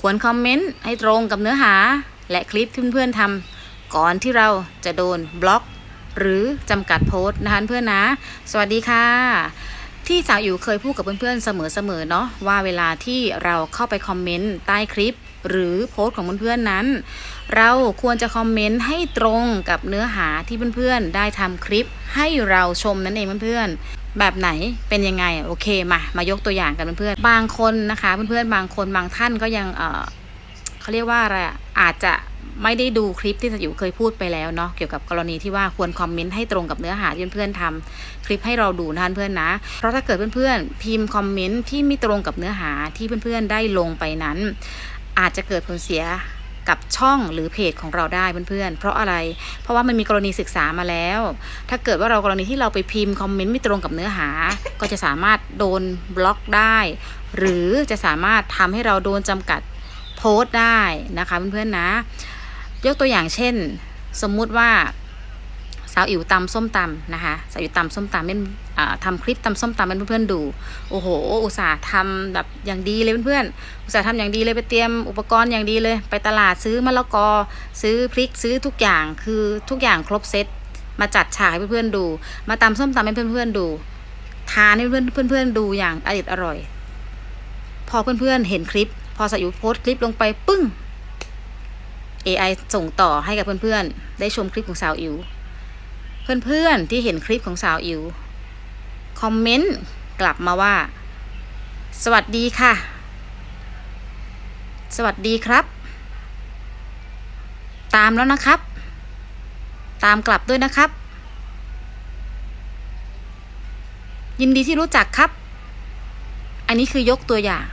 ควรคอมเมนต์ให้ตรงกับเนื้อหา และคลิปที่เพื่อนๆทำก่อนที่เราจะโดนบล็อก หรือจำกัดโพสต์นะคะเพื่อนนะ สวัสดีค่ะ ที่สาวอยู่เคยพูดกับเพื่อนๆเสมอๆเนาะว่าเวลาที่เราเข้าไปคอมเมนต์ใต้คลิปหรือโพสต์ของเพื่อนๆนั้น เราควรจะคอมเมนต์ให้ตรงกับเนื้อหาที่เพื่อนๆได้ทำคลิปให้เราชมนั่นเองเพื่อนๆ แบบไหนเป็นยังไงโอเคมามายกตัวอย่างกันเพื่อนๆบางคนนะคะ เพื่อนๆบางคนบางท่านก็ยังเออเขาเรียกว่าอะไรอาจจะไม่ได้ดูคลิปที่สอยู่เคยพูดไปแล้วเนาะเกี่ยวกับกรณีที่ว่าควรคอมเมนต์ให้ตรงกับเนื้อหาที่เพื่อนๆทำคลิปให้เราดูนะเพื่อนนะ เพราะถ้าเกิดเพื่อนๆพิมพ์คอมเมนต์ที่ไม่ตรงกับเนื้อหาที่เพื่อนๆได้ลงไปนั้น อาจจะเกิดผลเสีย กับช่องหรือเพจของเราได้เพื่อนๆ เพราะอะไร เพราะว่ามันมีกรณีศึกษามาแล้ว ถ้าเกิดว่าเรากรณีที่เราไปพิมพ์คอมเมนต์ไม่ตรงกับเนื้อหา ก็จะสามารถโดนบล็อกได้ หรือจะสามารถทำให้เราโดนจำกัดโพสต์ได้นะคะเพื่อนๆนะ ยกตัวอย่างเช่น สมมุติว่า สาวอิ๋วตำส้มตำนะคะสาวอิ๋วตำส้มตำเป็นทำคลิปตำส้มตำให้เพื่อนๆดู โอ้โห อุตส่าห์ทำแบบอย่างดีเลยเพื่อนๆ อุตส่าห์ทำอย่างดีเลยไปเตรียมอุปกรณ์อย่างดีเลย ไปตลาดซื้อมะละกอ ซื้อพริกซื้อทุกอย่างคือทุกอย่างครบเซตมาจัดฉากให้เพื่อนๆดู มาตำส้มตำให้เพื่อนๆดูทานให้เพื่อนเพื่อนๆดูอย่างอร่อยอร่อย พอเพื่อนๆเห็นคลิป พอสาวอิ๋วโพสคลิปลงไปปึ้ง AI ส่งต่อให้กับเพื่อนๆ ได้ชมคลิปของสาวอิ๋ว เพื่อนๆที่เห็นคลิปของสาวอิ๋วคอมเมนต์กลับมาว่า สวัสดีค่ะ สวัสดีครับ ตามแล้วนะครับ ตามกลับด้วยนะครับ ยินดีที่รู้จักครับ อันนี้คือยกตัวอย่าง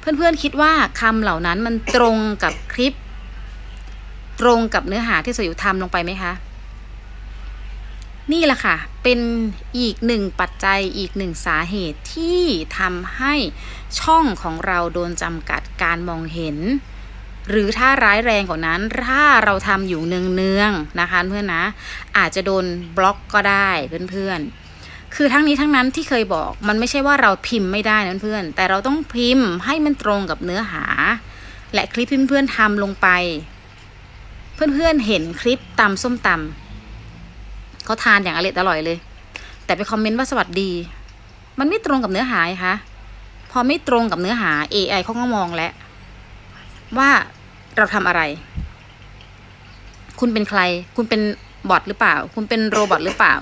เพื่อนๆคิดว่าคำเหล่านั้นมันตรงกับคลิป ตรงกับเนื้อหาที่สาวอิ๋วทำลงไปไหมคะ นี่แหละค่ะ เป็นอีกหนึ่งปัจจัยอีกหนึ่งสาเหตุที่ทำให้ช่องของเราโดนจำกัดการมองเห็น หรือถ้าร้ายแรงกว่านั้น ถ้าเราทำอยู่เนืองๆนะคะเพื่อนนะ อาจจะโดนบล็อกก็ได้เพื่อนๆ คือทั้งนี้ทั้งนั้นที่เคยบอกมันไม่ใช่ว่าเราพิมพ์ไม่ได้นะเพื่อนๆแต่เราต้องพิมพ์ให้มันตรงกับเนื้อหา และคลิปเพื่อนๆทำลงไป เพื่อนๆเห็นคลิปตำส้มตำ เขาทานอย่างอร่อยอร่อยเลย แต่ไปคอมเมนต์ว่าสวัสดี มันไม่ตรงกับเนื้อหาคะพอไม่ตรงกับเนื้อหา AI เขาก็มองแล้วว่าเราทำอะไร คุณเป็นใคร คุณเป็นบอทหรือเปล่า คุณเป็นโรบอทหรือเปล่า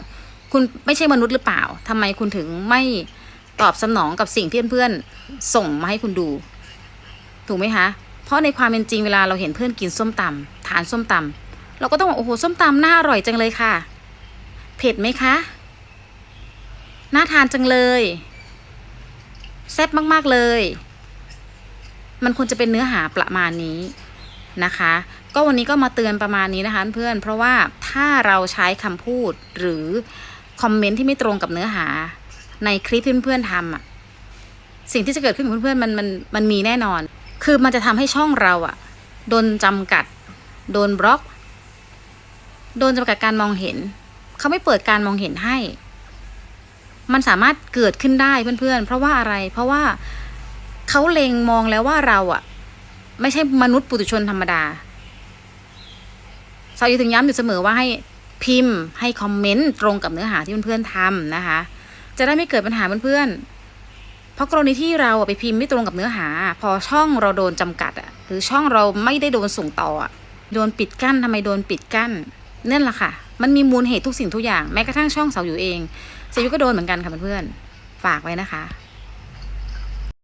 คุณไม่ใช่มนุษย์หรือเปล่าทำไมคุณถึงไม่ตอบสนองกับสิ่งที่เพื่อนๆส่งมาให้คุณดู ถูกไหมคะ เพราะในความเป็นจริงเวลาเราเห็นเพื่อนกินส้มตำทานส้มตำเราก็ต้องบอกโอ้โหส้มตำน่าอร่อยจังเลยค่ะ เผ็ดไหมคะ น่าทานจังเลย แซ่บมากๆเลย มันควรจะเป็นเนื้อหาประมาณนี้นะคะ ก็วันนี้ก็มาเตือนประมาณนี้นะคะเพื่อน เพราะว่าถ้าเราใช้คำพูดหรือคอมเมนต์ที่ไม่ตรงกับเนื้อหา ในคลิปที่เพื่อนๆทำอะสิ่งที่จะเกิดขึ้นกับเพื่อนๆมันมันมันมีแน่นอน คือมันจะทำให้ช่องเราอะโดนจำกัด โดนบล็อก โดนจำกัดการมองเห็น เขาไม่เปิดการมองเห็นให้ มันสามารถเกิดขึ้นได้เพื่อนๆ เพราะว่าอะไร เพราะว่าเขาเล็งมองแล้วว่าเราอะไม่ใช่มนุษย์ปุถุชนธรรมดาสาวอยู่ถึงย้ำอยู่เสมอว่าให้พิมพ์ให้คอมเมนต์ตรงกับเนื้อหาที่เพื่อนๆทำนะคะ จะได้ไม่เกิดปัญหาเพื่อนๆ เพราะกรณีที่เราอะไปพิมพ์ไม่ตรงกับเนื้อหา พอช่องเราโดนจำกัดอะหรือช่องเราไม่ได้โดนส่งต่ออะโดนปิดกั้นทำไมโดนปิดกั้น นั่นแหละค่ะ มันมีมูลเหตุทุกสิ่งทุกอย่าง แม้กระทั่งช่องเสาอยู่เองเสาอยู่ก็โดนเหมือนกันค่ะเพื่อนๆ ฝากไว้นะคะ